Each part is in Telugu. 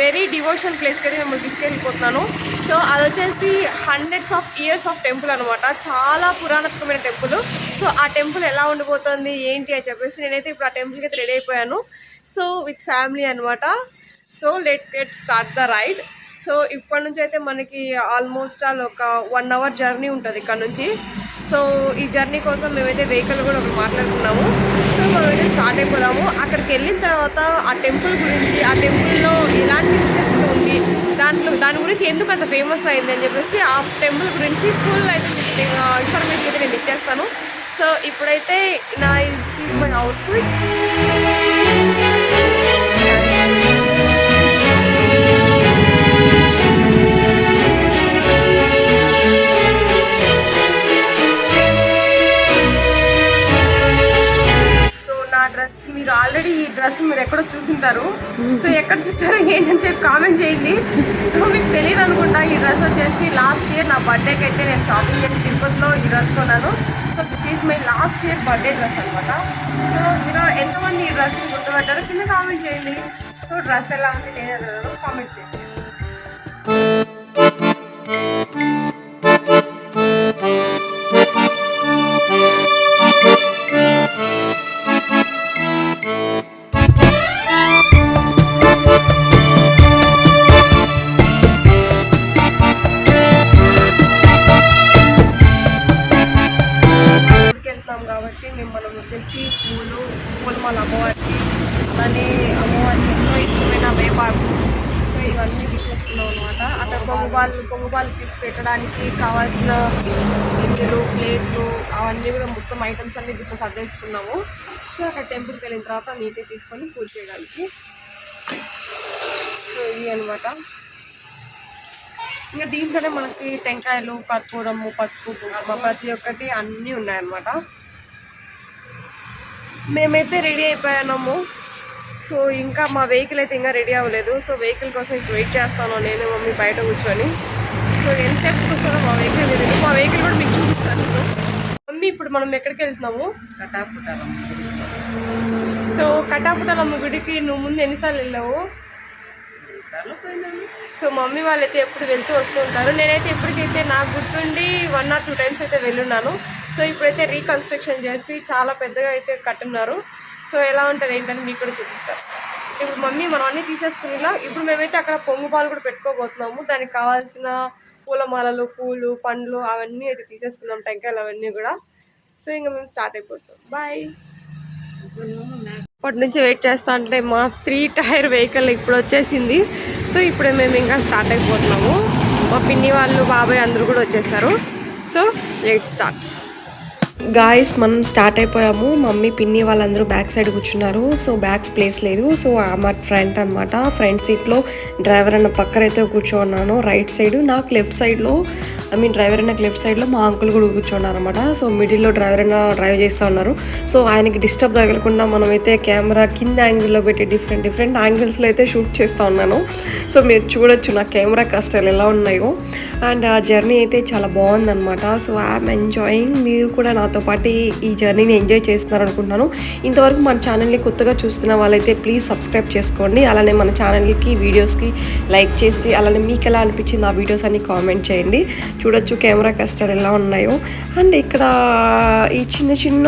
వెరీ డివోషన్ ప్లేస్కి అయితే మిమ్మల్ని తీసుకెళ్ళిపోతున్నాను. సో అది వచ్చేసి hundreds of years of temple అనమాట చాలా పురాణత్మకమైన టెంపుల్ సో ఆ టెంపుల్ ఎలా ఉండిపోతుంది ఏంటి అని చెప్పేసి నేనైతే ఇప్పుడు ఆ టెంపుల్కి అయితే రెడీ అయిపోయాను. సో విత్ ఫ్యామిలీ అనమాట so let's get start the ride so ఇప్పటి నుంచి అయితే మనకి ఆల్మోస్ట్ ఆల్ ఒక వన్ అవర్ జర్నీ ఉంటుంది ఇక్కడ నుంచి. సో ఈ జర్నీ కోసం మేమైతే వెహికల్ కూడా ఒకటి మాట్లాడుకున్నాము. స్టార్ట్ అయిపోదాము. అక్కడికి వెళ్ళిన తర్వాత ఆ టెంపుల్ గురించి ఆ టెంపుల్లో ఎలాంటి విశిష్టత ఉంది దాంట్లో దాని గురించి ఎందుకు అంత ఫేమస్ అయింది అని చెప్పేసి ఆ టెంపుల్ గురించి ఫుల్ అయితే ఇన్ఫర్మేషన్ అయితే నేను ఇచ్చేస్తాను. సో ఇప్పుడైతే నా సీజ్ మై అవుట్ఫిట్ మీరు ఆల్రెడీ ఈ డ్రెస్ మీరు ఎక్కడో చూసింటారు. సో ఎక్కడ చూస్తారో ఏంటని చెప్పి కామెంట్ చేయండి. సో మీకు తెలియదు అనుకుంటా ఈ డ్రెస్ వచ్చేసి లాస్ట్ ఇయర్ నా బర్త్డేకి అయితే నేను షాపింగ్ చేసి తిరుపతిలో ఈ డ్రెస్ కొన్నాను. So this is my last year birthday dress అనమాట సో మీరు ఎంతమంది ఈ డ్రెస్ గుర్తుపెట్టారో కింద కామెంట్ చేయండి. సో డ్రెస్ ఎలా ఉంది నేను కామెంట్ చేయండి. పొంగుబాలు పొంగుబాలు తీసి పెట్టడానికి కావాల్సిన గిన్నెలు ప్లేట్లు అవన్నీ కూడా మొత్తం ఐటమ్స్ అన్ని ఇప్పుడు సర్దేసుకున్నాము. సో అక్కడ టెంపుల్కి వెళ్ళిన తర్వాత నీట్గా తీసుకొని పూజ చేయడానికి. సో ఇది అనమాట ఇంకా దీంట్లోనే మనకి టెంకాయలు కర్పూరము పసుపు కుంకుమ ప్రతి ఒక్కటి అన్నీ ఉన్నాయన్నమాట. మేమైతే రెడీ అయిపోయాము సో ఇంకా మా వెహికల్ అయితే ఇంకా రెడీ అవ్వలేదు. సో వెహికల్ కోసం వెయిట్ చేస్తాను. నేను మమ్మీ బయట కూర్చొని. సో ఎంతసేపు కూర్చోనో మా వెహికల్ తెలియదు మా వెహికల్ కూడా మీకు చూపిస్తాను. ఇప్పుడు. మమ్మీ ఇప్పుడు మనం ఎక్కడికి వెళ్తున్నాము? సో కటాపుటాలమ్మ గుడికి నువ్వు ముందు ఎన్నిసార్లు వెళ్ళావు? సో మమ్మీ వాళ్ళైతే ఎప్పుడు వెళ్తూ వస్తూ ఉంటారు. నేనైతే ఎప్పటికైతే నాకు గుర్తుండి వన్ ఆర్ టూ టైమ్స్ అయితే వెళ్ళున్నాను. సో ఇప్పుడైతే రీకన్స్ట్రక్షన్ చేసి చాలా పెద్దగా అయితే కట్టున్నారు సో ఎలా ఉంటుంది ఏంటని మీకు కూడా చూపిస్తారు ఇప్పుడు మమ్మీ మనం అన్నీ తీసేసుకునేలా ఇప్పుడు మేమైతే అక్కడ పొంగు పాలు కూడా పెట్టుకోబోతున్నాము. దానికి కావాల్సిన పూలమాలలు పూలు పండ్లు అవన్నీ అయితే తీసేసుకున్నాం టెంకాయలు అవన్నీ కూడా. సో ఇంకా మేము స్టార్ట్ అయిపోతాం. బాయ్ అప్పటి నుంచి వెయిట్ చేస్తా అంటే మా త్రీ టైర్ వెహికల్ ఇప్పుడు వచ్చేసింది. సో ఇప్పుడే మేము ఇంకా స్టార్ట్ అయిపోతున్నాము. మా పిన్ని వాళ్ళు బాబాయ్ అందరూ కూడా వచ్చేసారు. సో లెట్ స్టార్ట్ గాయస్ మనం స్టార్ట్ అయిపోయాము. మమ్మీ పిన్ని వాళ్ళందరూ బ్యాక్ సైడ్ కూర్చున్నారు. సో బ్యాక్స్ ప్లేస్ లేదు. సో మా ఫ్రంట్ అనమాట ఫ్రంట్ సీట్లో డ్రైవర్ అన్న పక్కన అయితే కూర్చోన్నాను. రైట్ సైడ్ నాకు లెఫ్ట్ సైడ్లో ఐ మీన్ డ్రైవర్ అన్నకు లెఫ్ట్ సైడ్లో మా అంకుల్ కూడా కూర్చున్నారు అనమాట సో మిడిల్లో డ్రైవర్ అన్న డ్రైవ్ చేస్తూ ఉన్నారు. సో ఆయనకి డిస్టర్బ్ తగలకుండా మనమైతే కెమెరా కింద యాంగిల్లో పెట్టి డిఫరెంట్ డిఫరెంట్ యాంగిల్స్లో అయితే షూట్ చేస్తూ ఉన్నాను. సో మీరు చూడొచ్చు నా కెమెరా కష్టాలు ఎలా ఉన్నాయో. అండ్ ఆ జర్నీ అయితే చాలా బాగుందన్నమాట. సో ఐఎమ్ ఎంజాయింగ్ మీరు కూడా నా నాతో పాటు ఈ- జర్నీని ఎంజాయ్ చేస్తున్నారు అనుకుంటున్నాను. ఇంతవరకు మన ఛానల్ని కొత్తగా చూస్తున్న వాళ్ళైతే ప్లీజ్ సబ్స్క్రైబ్ చేసుకోండి. అలానే మన ఛానల్కి వీడియోస్కి లైక్ చేసి అలానే మీకు ఎలా అనిపించింది ఆ వీడియోస్ అన్ని కామెంట్ చేయండి. చూడొచ్చు కెమెరా కష్టాలు ఎలా ఉన్నాయో. అండ్ ఇక్కడ ఈ చిన్న చిన్న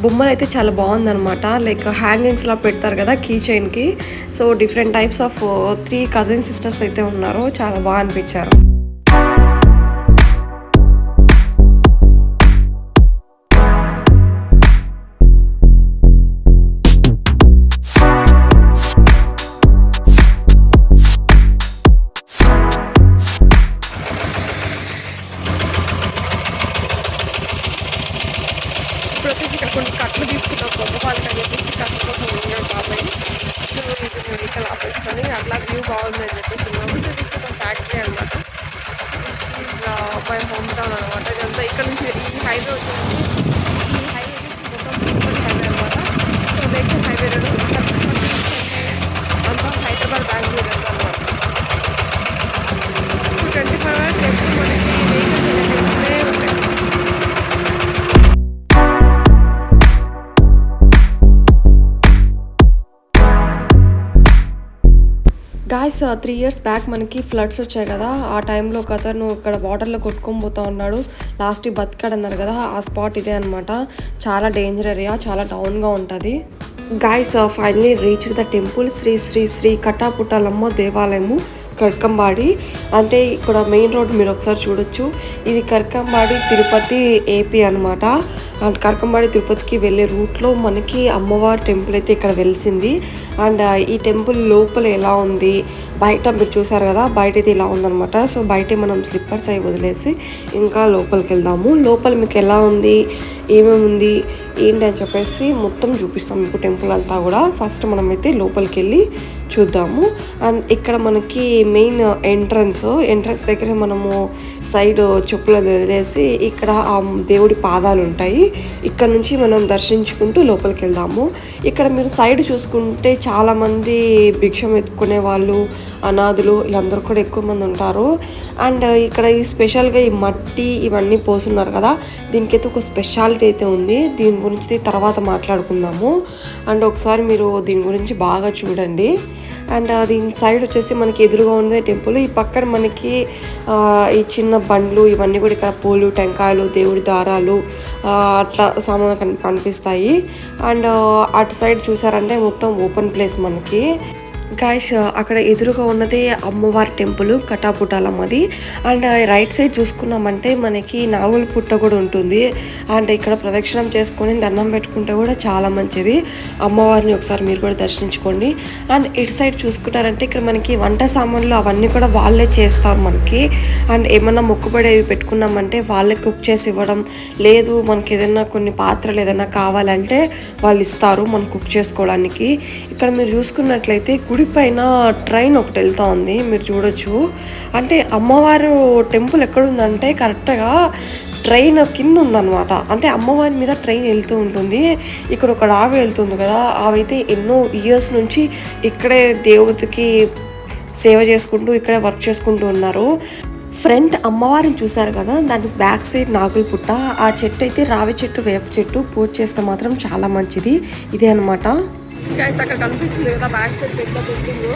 బొమ్మలు అయితే చాలా బాగుందన్నమాట. లైక్ హ్యాంగింగ్స్లా పెడతారు కదా key చైన్కి. So different types of three cousin sisters అయితే ఉన్నారు. చాలా బాగా అనిపించారు. బై హోమ్ టౌన్ అనమాట ఇదంతా ఇక్కడ నుంచి ఈ హైవే వచ్చేసి ఈ హైవే మొత్తం తిరుపతి హైవే అనమాట సో వెహికల్ హైవే రోడ్ అంతా హైదరాబాద్ బెంగళూరు అంతా అనమాట ట్వంటీ ఫైవ్ అవర్స్ ఎప్పుడు మనకి త్రీ ఇయర్స్ బ్యాక్ మనకి ఫ్లడ్స్ వచ్చాయి కదా. ఆ టైంలో ఒక అతను ఇక్కడ వాటర్లో కొట్టుకొని పోతా ఉన్నాడు. లాస్ట్ బతికాడన్నారు కదా. ఆ స్పాట్ ఇదే అనమాట చాలా డేంజర్ ఏరియా చాలా డౌన్గా ఉంటుంది. Guys finally reach the temple. Sri Sri Sri Katapotalamma దేవాలయము కర్కంబాడి. అంటే ఇక్కడ మెయిన్ రోడ్ మీరు ఒకసారి చూడొచ్చు. ఇది కర్కంబాడి తిరుపతి ఏపీ అనమాట అండ్ కరకంబాడి తిరుపతికి వెళ్ళే రూట్లో మనకి అమ్మవారి టెంపుల్ అయితే ఇక్కడ వెలిసింది. అండ్ ఈ టెంపుల్ లోపల ఎలా ఉంది? బయట మీరు చూసారు కదా బయట అయితే ఇలా ఉందన్నమాట. సో బయట మనం స్లిప్పర్స్ అవి వదిలేసి ఇంకా లోపలికి వెళ్దాము. లోపల మీకు ఎలా ఉంది? ఏమేమి ఉంది? ఏంటి అని చెప్పేసి మొత్తం చూపిస్తాం మీకు టెంపుల్ అంతా కూడా. ఫస్ట్ మనమైతే లోపలికి వెళ్ళి చూద్దాము. అండ్ ఇక్కడ మనకి మెయిన్ ఎంట్రన్స్ ఎంట్రన్స్ దగ్గర మనము సైడ్ చెప్పులు వదిలేసి ఇక్కడ ఆ దేవుడి పాదాలు ఉంటాయి. ఇక్కడ నుంచి మనం దర్శించుకుంటూ లోపలికి వెళ్దాము. ఇక్కడ మీరు సైడ్ చూసుకుంటే చాలామంది భిక్షం ఎత్తుకునే వాళ్ళు అనాథులు వీళ్ళందరూ కూడా ఎక్కువ మంది ఉంటారు. అండ్ ఇక్కడ ఈ స్పెషల్గా ఈ మట్టి ఇవన్నీ పోస్తున్నారు కదా దీనికైతే ఒక స్పెషాలిటీ అయితే ఉంది. దీని గురించి తర్వాత మాట్లాడుకుందాము. అండ్ ఒకసారి మీరు దీని గురించి బాగా చూడండి. అండ్ దీని సైడ్ వచ్చేసి మనకి ఎదురుగా ఉంది టెంపుల్. ఈ పక్కన మనకి ఈ చిన్న బండ్లు ఇవన్నీ కూడా ఇక్కడ పూలు టెంకాయలు దేవుడి దారాలు అట్లా సామాన్లు కనిపిస్తాయి. అండ్ అటు సైడ్ చూసారంటే మొత్తం ఓపెన్ ప్లేస్ మనకి. గాయస్ uh, అక్కడ ఎదురుగా ఉన్నది అమ్మవారి టెంపుల్ కటాపుటాలమ్మది. అండ్ రైట్ సైడ్ చూసుకున్నామంటే మనకి నాగుల పుట్ట కూడా ఉంటుంది. అండ్ ఇక్కడ ప్రదక్షిణం చేసుకొని దండం పెట్టుకుంటే కూడా చాలా మంచిది. అమ్మవారిని ఒకసారి మీరు కూడా దర్శించుకోండి. అండ్ ఇటు సైడ్ చూసుకున్నారంటే ఇక్కడ మనకి వంట సామాన్లు అవన్నీ కూడా వాళ్ళే చేస్తారు మనకి. అండ్ ఏమన్నా మొక్కుబడేవి పెట్టుకున్నామంటే వాళ్ళే కుక్ చేసి ఇవ్వడం. లేదు మనకి ఏదైనా కొన్ని పాత్రలు ఏదైనా కావాలంటే వాళ్ళు ఇస్తారు మనం కుక్ చేసుకోవడానికి. ఇక్కడ మీరు చూసుకున్నట్లయితే గుడి పైన ట్రైన్ ఒకటి వెళ్తా ఉంది మీరు చూడొచ్చు. అంటే అమ్మవారు టెంపుల్ ఎక్కడుందంటే కరెక్ట్గా ట్రైన్ కింద ఉందన్నమాట అంటే అమ్మవారి మీద ట్రైన్ వెళ్తూ ఉంటుంది. ఇక్కడ ఒక ఆవి వెళ్తుంది కదా ఆవైతే ఎన్నో ఇయర్స్ నుంచి ఇక్కడే దేవుడికి సేవ చేసుకుంటూ ఇక్కడే వర్క్ చేసుకుంటూ ఉన్నారు. ఫ్రంట్ అమ్మవారిని చూశారు కదా దాని బ్యాక్ సైడ్ నాగుల పుట్ట. ఆ చెట్టు అయితే రావి చెట్టు వేప చెట్టు పూజ చేస్తే మాత్రం చాలా మంచిది. ఇదే అనమాట గైస్ అక్కడ కనిపిస్తుంది కదా బ్యాక్ సైడ్ పెద్ద బిల్డింగ్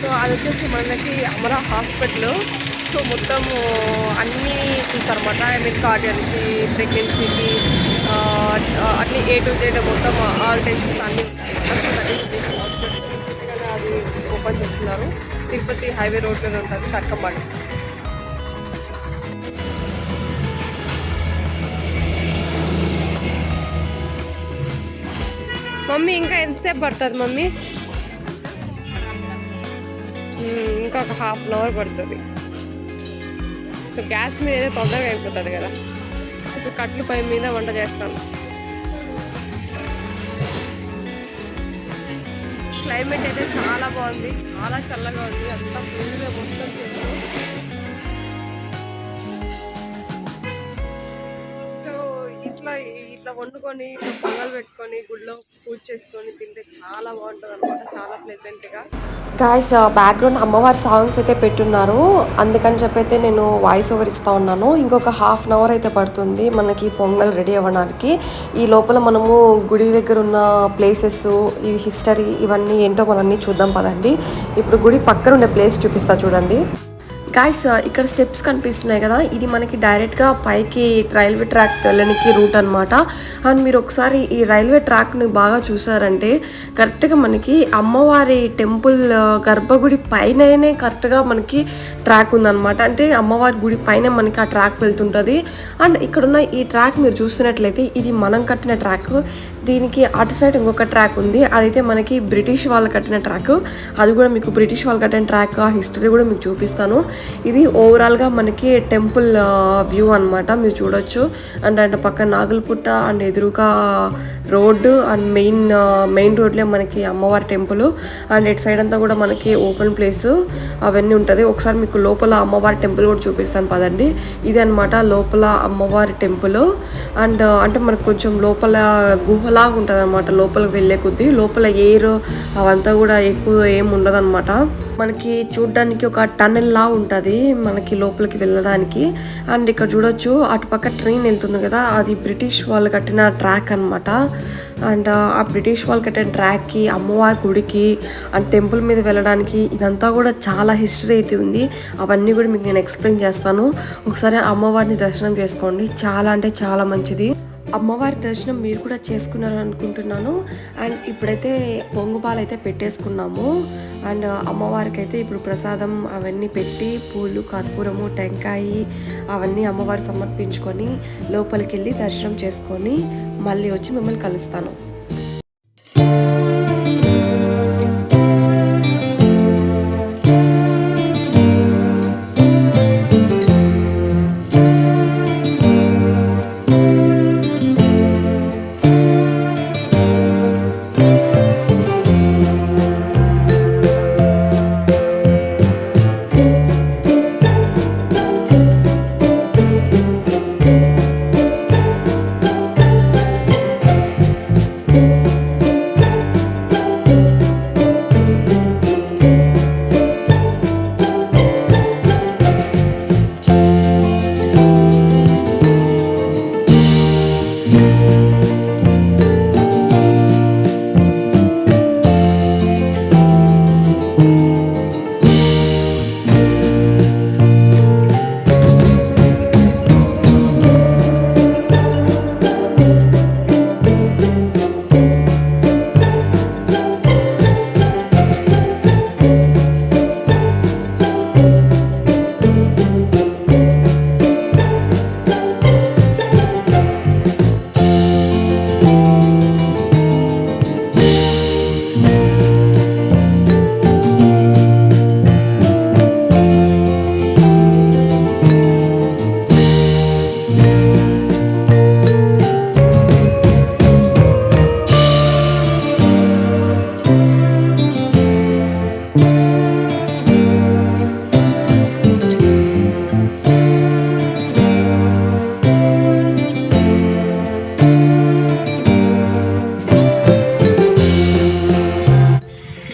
సో అది వచ్చేసి మనకి అమరా హాస్పిటల్. సో మొత్తం అన్నీ చూస్తారన్నమాట. ఐ మీన్ కార్డియాలజీ ప్రెగ్నెన్సీకి అన్ని ఏ టు జెడ్ మొత్తం ఆల్ టెస్ట్స్ అన్నీ హాస్పిటల్. అది ఓపెన్ చేస్తున్నారు. తిరుపతి హైవే రోడ్లో ఉంటుంది కక్కపాటి మమ్మీ ఇంకా ఎంతసేపు పడుతుంది మమ్మీ? ఇంకా ఒక హాఫ్ అన్ అవర్ పడుతుంది. సో గ్యాస్ మీద అయితే తొందరగా అయిపోతుంది కదా. ఇప్పుడు కట్లు పై మీద వంట చేస్తాను. క్లైమేట్ అయితే చాలా బాగుంది. చాలా చల్లగా ఉంది. అంతా ఫుల్గా మొత్తం చెట్లు. ఇట్లా వండుకొని ఇట్లా పొంగల్ పెట్టుకొని గుడిలో పూజ చేసుకొని తింటే చాలా బాగుంటుంది అనమాట చాలా ప్లెజెంట్గా గాయస్ బ్యాక్గ్రౌండ్ అమ్మవారి సాంగ్స్ అయితే పెట్టున్నారు. అందుకని చెప్పి అయితే నేను వాయిస్ ఓవర్ ఇస్తా ఉన్నాను. ఇంకొక హాఫ్ అన్ అవర్ అయితే పడుతుంది మనకి పొంగల్ రెడీ అవ్వడానికి. ఈ లోపల మనము గుడి దగ్గర ఉన్న ప్లేసెస్ ఈ హిస్టరీ ఇవన్నీ ఏంటో మనన్నీ చూద్దాం పదండి. ఇప్పుడు గుడి పక్కన ఉండే ప్లేస్ చూపిస్తా చూడండి. గాయస్ uh, ఇక్కడ స్టెప్స్ కనిపిస్తున్నాయి కదా. ఇది మనకి డైరెక్ట్గా పైకి రైల్వే ట్రాక్ వెళ్ళడానికి రూట్ అనమాట అండ్ మీరు ఒకసారి ఈ రైల్వే ట్రాక్ని బాగా చూసారంటే కరెక్ట్గా మనకి అమ్మవారి టెంపుల్ uh, గర్భగుడి పైననే కరెక్ట్గా మనకి ట్రాక్ ఉందన్నమాట. అంటే అమ్మవారి గుడి పైన మనకి ఆ ట్రాక్ వెళ్తుంటుంది. అండ్ ఇక్కడున్న ఈ ట్రాక్ మీరు చూస్తున్నట్లయితే ఇది మనం కట్టిన ట్రాక్ దీనికి అటు సైడ్ ఇంకొక ట్రాక్ ఉంది. అదైతే మనకి బ్రిటిష్ వాళ్ళు కట్టిన ట్రాక్. అది కూడా మీకు బ్రిటిష్ వాళ్ళు కట్టిన ట్రాక్. ఆ హిస్టరీ కూడా మీకు చూపిస్తాను. ఇది ఓవరాల్గా మనకి టెంపుల్ వ్యూ అన్నమాట. మీరు చూడొచ్చు. అండ్ అంటే పక్కన నాగులపుట్ట అండ్ ఎదురుగా రోడ్డు అండ్ మెయిన్ మెయిన్ రోడ్లే మనకి అమ్మవారి టెంపుల్. అండ్ ఇటు సైడ్ అంతా కూడా మనకి ఓపెన్ ప్లేస్. అవన్నీ ఉంటుంది. ఒకసారి మీకు లోపల అమ్మవారి టెంపుల్ కూడా చూపిస్తాను పదండి. ఇది అనమాట లోపల అమ్మవారి టెంపుల్. అండ్ అంటే మనకు కొంచెం లోపల గుహల గుహలాగా ఉంటుంది అనమాట లోపలికి వెళ్ళే కొద్దీ లోపల ఎయిర్ అవంతా కూడా ఎక్కువ ఏం ఉండదు మనకి చూడడానికి ఒక టన్నెల్ లా ఉంటుంది మనకి లోపలికి వెళ్ళడానికి. అండ్ ఇక్కడ చూడొచ్చు అటుపక్క ట్రైన్ వెళ్తుంది కదా అది బ్రిటిష్ వాళ్ళు కట్టిన ట్రాక్ అన్నమాట. అండ్ ఆ బ్రిటిష్ వాళ్ళు కట్టిన ట్రాక్కి అమ్మవారి గుడికి అండ్ టెంపుల్ మీద వెళ్ళడానికి ఇదంతా కూడా చాలా హిస్టరీ అయితే ఉంది. అవన్నీ కూడా మీకు నేను ఎక్స్ప్లెయిన్ చేస్తాను. ఒకసారి అమ్మవారిని దర్శనం చేసుకోండి. చాలా అంటే చాలా మంచిది. అమ్మవారి దర్శనం మీరు కూడా చేసుకున్నారు అనుకుంటున్నాను అండ్ ఇప్పుడైతే పొంగుపాలు అయితే పెట్టేసుకున్నాము. అండ్ అమ్మవారికి అయితే ఇప్పుడు ప్రసాదం అవన్నీ పెట్టి పూలు కర్పూరము టెంకాయి అవన్నీ అమ్మవారు సమర్పించుకొని లోపలికి వెళ్ళి దర్శనం చేసుకొని మళ్ళీ వచ్చి మిమ్మల్ని కలుస్తాను.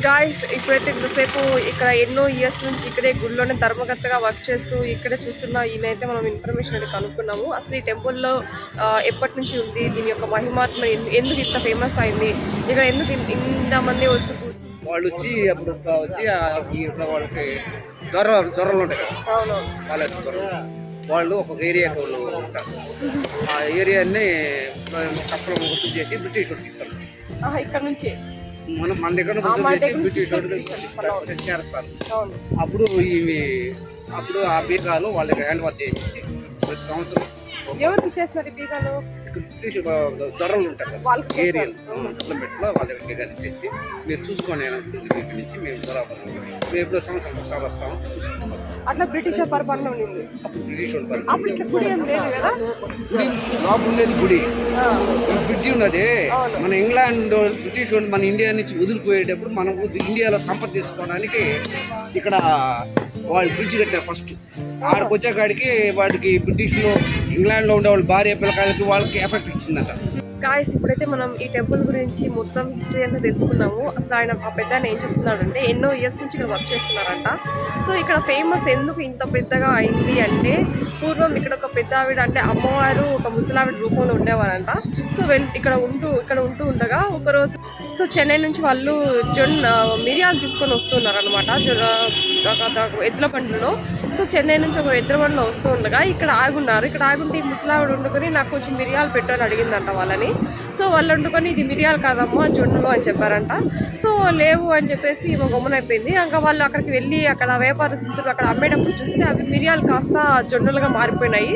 గాయస్ ఇప్పుడైతే ఇంతసేపు ఇక్కడ ఎన్నో ఇయర్స్ నుంచి ఇక్కడే గుడిలోనే ధర్మకర్తగా వర్క్ చేస్తూ ఇక్కడే చూస్తున్న ఈయనైతే మనం ఇన్ఫర్మేషన్ అనేది కనుక్కున్నాము. అసలు ఈ టెంపుల్లో ఎప్పటి నుంచి ఉంది? దీని యొక్క మహిమాత్మ ఎందు- ఎందుకు ఇంత ఫేమస్ అయింది? ఇక్కడ ఎందుకు ఇంతమంది వస్తూ వాళ్ళు వచ్చి అప్పుడు వచ్చి వాళ్ళకి దొర దొరలు ఉంటాయి అవును. వాళ్ళ ఒక్కొక్క ఏరియాకి ఉంటారు. ఆ ఏరియాని కప్పలు వసూలు చేసి బ్రిటిష్ వాళ్ళకి ఇస్తారు. ఆహా, ఇక్కడ నుంచి? మనం మన దగ్గర చేస్తారు అప్పుడు ఇవి అప్పుడు ఆ బీగాలు వాళ్ళకి హ్యాండ్ వాష్ చేసేసి ప్రతి సంవత్సరం ఎవరికి బీగాలు? ఇక్కడ బ్రిటిష్ దొరలు ఉంటారు ఏరియల్ పెట్లో వాళ్ళ దగ్గర బీగాలు ఇచ్చేసి మీరు. ఇక్కడ నుంచి మేము దొర మేము ఎప్పుడో సంవత్సరం ఒకసారి వస్తాము చూసుకుంటాం. అట్లా బ్రిటిష్ పరిపాలన ఉండింది. అప్పుడు ఇట్లా గుడి ఏం లేదు కదా? లోపల ఉండేది గుడి. ఈ బ్రిడ్జి ఉన్నది. మన ఇంగ్లాండ్ బ్రిటిష్ వాళ్ళు మన ఇండియా నుంచి వదిలిపోయేటప్పుడు మనం ఇండియాలో సంపద తీసుకోవడానికి ఇక్కడ వాళ్ళు బ్రిడ్జి కట్టారు ఫస్ట్ ఆడికి వచ్చేకాడికి వాడికి బ్రిటిష్లో ఇంగ్లాండ్లో ఉండే వాళ్ళ భార్య పిల్లకాయలకి వాళ్ళకి ఎఫెక్ట్ ఇచ్చిందంట. గాయస్ ఇప్పుడైతే మనం ఈ టెంపుల్ గురించి మొత్తం హిస్టరీ అంతా తెలుసుకున్నాము. అసలు ఆయన ఆ పెద్ద ఆయన ఏం చెప్తున్నాడంటే ఎన్నో ఇయర్స్ నుంచి ఇక్కడ వర్క్ చేస్తున్నారంట. సో ఇక్కడ ఫేమస్ ఎందుకు ఇంత పెద్దగా అయింది అంటే పూర్వం ఇక్కడ ఒక పెద్ద ఆవిడ అంటే అమ్మవారు ఒక ముసలావిడ రూపంలో ఉండేవారంట. సో వెల్ ఇక్కడ ఉంటూ ఇక్కడ ఉంటూ ఉండగా ఒకరోజు సో చెన్నై నుంచి వాళ్ళు జొన్న మిరియాలు తీసుకొని వస్తున్నారు అనమాట ఎద్దుల బండ్లలో సో చెన్నై నుంచి ఒక ఎద్దుల వస్తూ ఉండగా ఇక్కడ ఆగున్నారు. ఇక్కడ ఆగుంటే ఈ ముసలావిడ వండుకొని నాకు కొంచెం మిరియాలు పెట్టు అని అడిగిందంట వాళ్ళని. సో వాళ్ళు వండుకొని ఇది మిరియాలు కాదమ్మా జొన్నలు అని చెప్పారంట. సో లేవు అని చెప్పేసి ఈమె గమ్మునైపోయింది ఇంకా వాళ్ళు అక్కడికి వెళ్ళి అక్కడ వ్యాపారస్తులు అక్కడ అమ్మేటప్పుడు చూస్తే అవి మిరియాలు కాస్త జొన్నలుగా మారిపోయినాయి.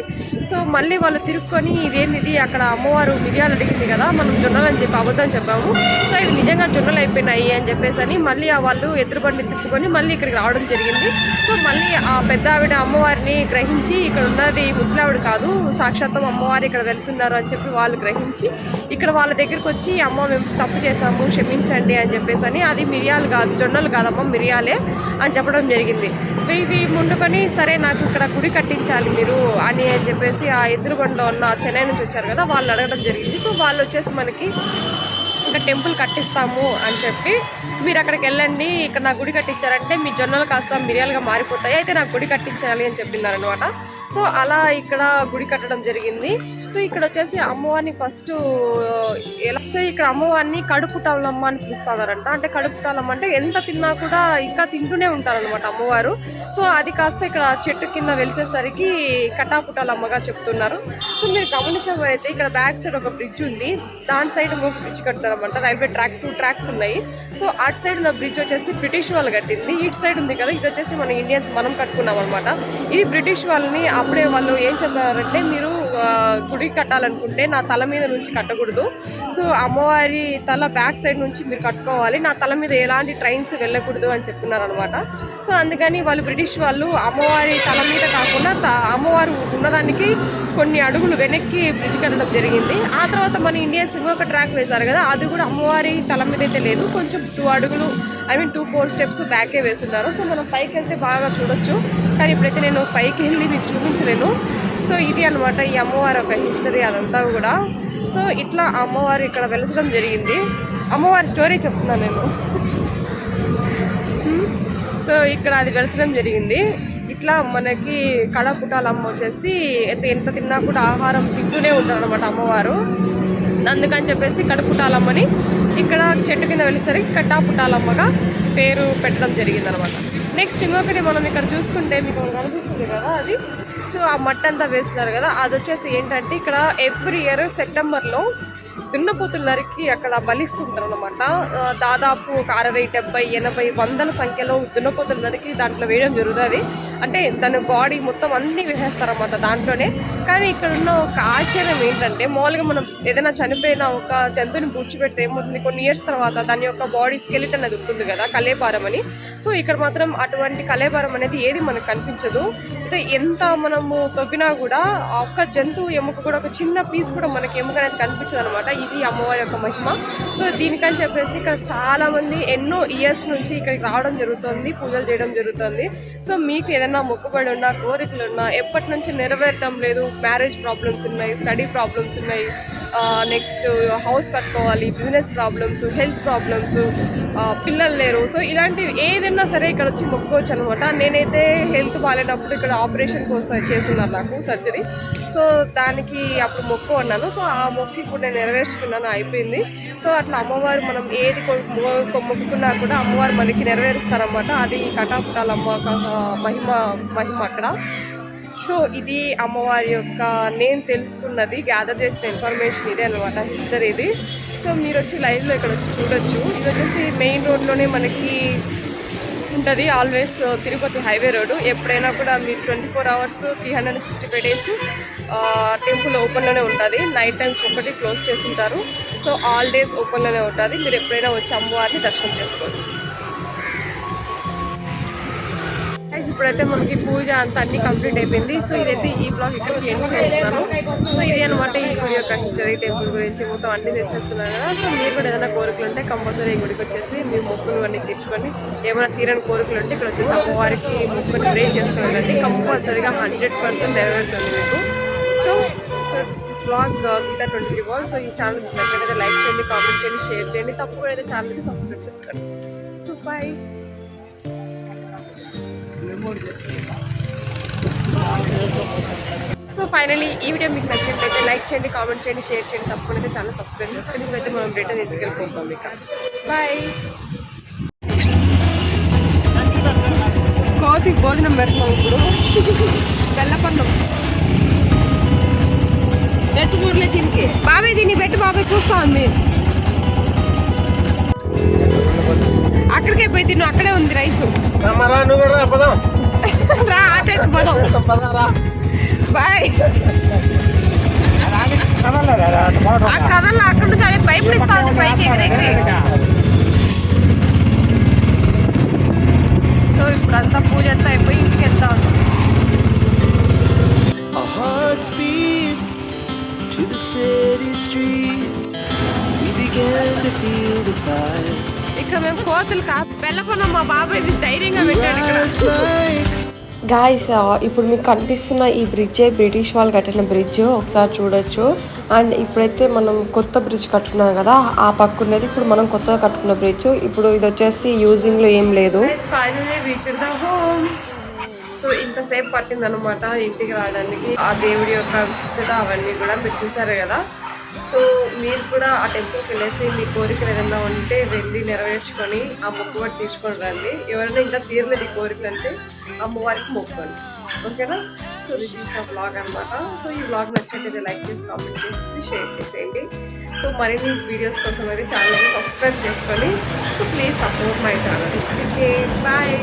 సో మళ్ళీ వాళ్ళు తిరుక్కొని ఇదేంది ఇది అక్కడ అమ్మవారు మిరియాలు అడిగింది కదా మనం జొన్నలు అని చెప్పి అబద్ధం చెప్పాము. సో ఇవి నిజంగా జొన్నలు అయిపోయినాయి అని చెప్పేసి అని మళ్ళీ ఆ వాళ్ళు ఎదురుబండి తిప్పుకొని మళ్ళీ ఇక్కడికి రావడం జరిగింది. సో మళ్ళీ ఆ పెద్ద ఆవిడ అమ్మవారిని గ్రహించి ఇక్కడ ఉన్నది ముసలావిడ కాదు సాక్షాత్తం అమ్మవారు ఇక్కడ వెలిసిన్నారు అని చెప్పి వాళ్ళు గ్రహించి ఇక్కడ ఇక్కడ వాళ్ళ దగ్గరికి వచ్చి అమ్మ మేము తప్పు చేసాము క్షమించండి అని చెప్పేసి అని అది మిరియాలు కాదు జొన్నలు కాదమ్మ మిరియాలే అని చెప్పడం జరిగింది. ఇవి ముందుకొని సరే నాకు ఇక్కడ గుడి కట్టించాలి మీరు అని అని చెప్పేసి ఆ ఎదురుగుండలో ఉన్న చెన్నై నుంచి వచ్చారు కదా వాళ్ళు అడగడం జరిగింది. సో వాళ్ళు వచ్చేసి మనకి ఇంకా టెంపుల్ కట్టిస్తాము అని చెప్పి మీరు అక్కడికి వెళ్ళండి ఇక్కడ నా గుడి కట్టించారంటే మీ జొన్నలు కాస్త మిరియాలుగా మారిపోతాయి అయితే నాకు గుడి కట్టించాలి అని చెప్పినారనమాట సో అలా ఇక్కడ గుడి కట్టడం జరిగింది. సో ఇక్కడ వచ్చేసి అమ్మవారిని ఫస్ట్ ఎలా సో ఇక్కడ అమ్మవారిని కడుపుటాలమ్మ అని పిలుస్తారంట అంటే కడుపుటాలమ్మ అంటే ఎంత తిన్నా కూడా ఇంకా తింటూనే ఉంటారనమాట అమ్మవారు. సో అది కాస్త ఇక్కడ చెట్టు కింద వెలిసేసరికి కటాపుటాలమ్మగా చెప్తున్నారు. సో మీరు గమనించబోయితే ఇక్కడ బ్యాక్ సైడ్ ఒక బ్రిడ్జ్ ఉంది. దాని సైడ్ ఇంకొక బ్రిడ్జ్ కడతారనమాట రైల్వే ట్రాక్ టూ ట్రాక్స్ ఉన్నాయి. సో అటు సైడ్ ఉన్న బ్రిడ్జ్ వచ్చేసి బ్రిటిష్ వాళ్ళు కట్టింది. ఇటు సైడ్ ఉంది కదా ఇది వచ్చేసి మన ఇండియన్స్ మనం కట్టుకున్నాం అనమాట ఇది బ్రిటిష్ వాళ్ళని అప్పుడే వాళ్ళు ఏం చెప్పారంటే మీరు గుడి కట్టాలనుకుంటే నా తల మీద నుంచి కట్టకూడదు. సో అమ్మవారి తల బ్యాక్ సైడ్ నుంచి మీరు కట్టుకోవాలి. నా తల మీద ఎలాంటి ట్రైన్స్ వెళ్ళకూడదు అని చెప్తున్నారు అనమాట సో అందుకని వాళ్ళు బ్రిటిష్ వాళ్ళు అమ్మవారి తల మీద కాకుండా త- అమ్మవారు ఉన్నదానికి కొన్ని అడుగులు వెనక్కి బ్రిడ్జ్ కట్టడం జరిగింది. ఆ తర్వాత మన ఇండియన్స్ ఇంకొక ట్రాక్ వేశారు కదా అది కూడా అమ్మవారి తల మీద అయితే లేదు. కొంచెం టూ అడుగులు I mean two four steps బ్యాకే వేస్తున్నారు సో మనం పైకి వెళ్తే బాగా చూడొచ్చు. కానీ ఇప్పుడైతే నేను పైకి వెళ్ళి మీకు చూపించలేను. సో ఇది అనమాట ఈ అమ్మవారి ఒక హిస్టరీ అదంతా కూడా. సో ఇట్లా అమ్మవారు ఇక్కడ వెలసడం జరిగింది. అమ్మవారి స్టోరీ చెప్తున్నాను నేను. సో ఇక్కడ అది వెలసడం జరిగింది. ఇట్లా మనకి కడపుటాలమ్మ వచ్చేసి ఎంత- ఎంత తిన్నా కూడా ఆహారం తింటూనే ఉంటారు అనమాట అమ్మవారు. అందుకని చెప్పేసి కడపుటాలమ్మని ఇక్కడ చెట్టు కింద వెళ్ళేసరికి కట్టాపుటాలమ్మగా పేరు పెట్టడం జరిగింది అనమాట నెక్స్ట్ ఇంకొకటి మనం ఇక్కడ చూసుకుంటే మీకు కనిపిస్తుంది కదా అది. ఆ మట్టి అంతా వేస్తున్నారు కదా అది వచ్చేసి ఏంటంటే ఇక్కడ ఎవ్రీ ఇయర్ సెప్టెంబర్లో దున్నపోతుల నరికి అక్కడ బలిస్తుంటారు అనమాట దాదాపు ఒక అరవై డెబ్బై ఎనభై వందల సంఖ్యలో దున్నపోతుల నరికి దాంట్లో వేయడం జరుగుతుంది. అంటే దాని బాడీ మొత్తం అన్నీ వేసేస్తారన్నమాట దాంట్లోనే. కానీ ఇక్కడ ఉన్న ఒక ఆశ్చర్యం ఏంటంటే మామూలుగా మనం ఏదైనా చనిపోయిన ఒక జంతువుని పూడ్చిపెడితే ఏమవుతుంది? కొన్ని ఇయర్స్ తర్వాత దాని యొక్క బాడీ స్కెలిట్ అనేది ఉంటుంది కదా కలేపారం అని. సో ఇక్కడ మాత్రం అటువంటి కలేపారం అనేది ఏది మనకు కనిపించదు. అయితే ఎంత మనము తవ్వినా కూడా ఒక్క జంతువు ఎముక కూడా ఒక చిన్న పీస్ కూడా మనకి ఎముక అనేది కనిపించదు అనమాట ఇది అమ్మవారి యొక్క మహిమ. సో దీనికని చెప్పేసి ఇక్కడ చాలామంది ఎన్నో ఇయర్స్ నుంచి ఇక్కడికి రావడం జరుగుతుంది పూజలు చేయడం జరుగుతుంది. సో మీకు ఏదైనా మొక్కుబడి ఉన్నా కోరికలు ఉన్నా ఎప్పటి నుంచి నెరవేరటం లేదు మ్యారేజ్ ప్రాబ్లమ్స్ ఉన్నాయి స్టడీ ప్రాబ్లమ్స్ ఉన్నాయి నెక్స్ట్ హౌస్ కట్టుకోవాలి బిజినెస్ ప్రాబ్లమ్స్ హెల్త్ ప్రాబ్లమ్స్ పిల్లలు లేరు. సో ఇలాంటివి ఏదైనా సరే ఇక్కడ వచ్చి మొక్కుకోవచ్చు అనమాట నేనైతే హెల్త్ బాగాలేనప్పుడు ఇక్కడ ఆపరేషన్ కోసం చేస్తున్నారు నాకు సర్జరీ సో దానికి అప్పుడు మొక్కు అన్నాను. సో ఆ మొక్కు ఇప్పుడు నేను నెరవేర్చుకున్నాను అయిపోయింది. సో అట్లా అమ్మవారు మనం ఏది కొ- మొక్కుకున్నా కూడా అమ్మవారు మనకి నెరవేరుస్తారనమాట అది కటాపుటాలమ్మ క- మహిమ మహిమ అక్కడ. సో ఇది అమ్మవారి యొక్క నేను తెలుసుకున్నది గ్యాదర్ చేసిన ఇన్ఫర్మేషన్ ఇదే అనమాట హిస్టరీ ఇది. సో మీరు వచ్చి లైవ్లో ఇక్కడ చూడొచ్చు. ఇది వచ్చేసి మెయిన్ రోడ్లోనే మనకి ఉంటుంది always uh, Tirupati highway road ఎప్పుడైనా కూడా మీరు twenty four hours three hundred sixty five days temple ఓపెన్లోనే ఉంటుంది. నైట్ టైమ్స్ ఒకటి క్లోజ్ చేసి ఉంటారు. సో ఆల్ డేస్ ఓపెన్లోనే ఉంటుంది. మీరు ఎప్పుడైనా వచ్చి అమ్మవారిని దర్శనం చేసుకోవచ్చు. ఇప్పుడైతే మనకి పూజ అంతా అన్ని కంప్లీట్ అయిపోయింది. సో ఇదైతే ఈ బ్లాగ్ ఇక్కడికి ఎండ్ చేస్తున్నాను. సో ఇది అనమాట ఈ గుడి యొక్క హిస్టరీ టెంపుల్ గురించి మొత్తం అన్ని తెచ్చేస్తున్నాను కదా. సో మీరు కూడా ఏదైనా కోరికలు ఉంటే కంపల్సరీ ఈ గుడికి వచ్చేసి మీ మొక్కులు అన్ని తెచ్చుకొని ఏమైనా తీరని కోరికలు ఉంటే ఇక్కడ వచ్చేసి అమ్మవారికి మొక్కుని ప్రే చేసుకోవాలండి కంపల్సరీగా హండ్రెడ్ పర్సెంట్ నెరవేరుతుంది మీకు. So so blog Geeta twenty three ball so ఈ ఛానల్ నచ్చినట్లయితే లైక్ చేయండి కామెంట్ చేయండి షేర్ చేయండి. తప్పకుండా అయితే ఛానల్కి సబ్స్క్రైబ్ చేసుకోండి. సో బాయ్ సో ఫైనలీ ఈ వీడియో మీకు నచ్చినట్లయితే లైక్ చేయండి కామెంట్ చేయండి షేర్ చేయండి. తప్పకుండా చాలా ఛానల్ సబ్స్క్రైబ్ చేసుకుని ఇప్పుడైతే మనం రిటర్న్ ఇంటికి వెళ్ళిపోతాం ఇక. బాయ్ కోతి భోజనం పెడతాం ఇప్పుడు. బెల్లపన్నం పెట్టు ఊర్లే తినికి బాబాయ్ దీన్ని పెట్టి బాబాయ్ చూస్తుంది అక్కడికే పోయి తిను అక్కడే ఉంది రైస్. రా ఆటోకి అక్కడ అదే పైపు ఇస్తుంది సో ఇప్పుడు అంతా పూజ అంతా అయిపోయి ఇంటికి వెళ్తా ఉంటాం To the city streets, ఇక్కడ మేము కోతులు కాదు వెళ్ళకుండా మా బాబాయ్ ధైర్యంగా పెట్టాడు ఇక్కడ. గాయస్ ఇప్పుడు మీకు కనిపిస్తున్న ఈ బ్రిడ్జే బ్రిటిష్ వాళ్ళు కట్టిన బ్రిడ్జ్ ఒకసారి చూడొచ్చు. అండ్ ఇప్పుడైతే మనం కొత్త బ్రిడ్జ్ కట్టుకున్నాం కదా ఆ పక్క ఉన్నది ఇప్పుడు మనం కొత్తగా కట్టుకున్న బ్రిడ్జ్ ఇప్పుడు ఇది వచ్చేసి యూజింగ్లో ఏం లేదు. సో ఇంతసేపు పట్టింది అనమాట ఇంటికి రావడానికి. ఆ దేవుడి యొక్క విశిష్టత అవన్నీ కూడా మీరు చూసారు కదా. సో మీరు కూడా ఆ టెంపుల్కి వెళ్ళేసి మీ కోరికలు ఏదైనా ఉంటే వెళ్ళి నెరవేర్చుకొని ఆ మొక్కుబడి తీర్చుకొని రండి. ఎవరైనా ఇంకా తీరలేదు ఈ కోరికలు అంటే అమ్మవారికి మొక్కుకోండి ఓకేనా? So this is the blog అనమాట సో ఈ బ్లాగ్ నచ్చినట్టయితే లైక్ చేసి కామెంట్ చేసి షేర్ చేసేయండి. సో మరిన్ని వీడియోస్ కోసం అయితే ఛానల్ని సబ్స్క్రైబ్ చేసుకొని so please support my channel okay bye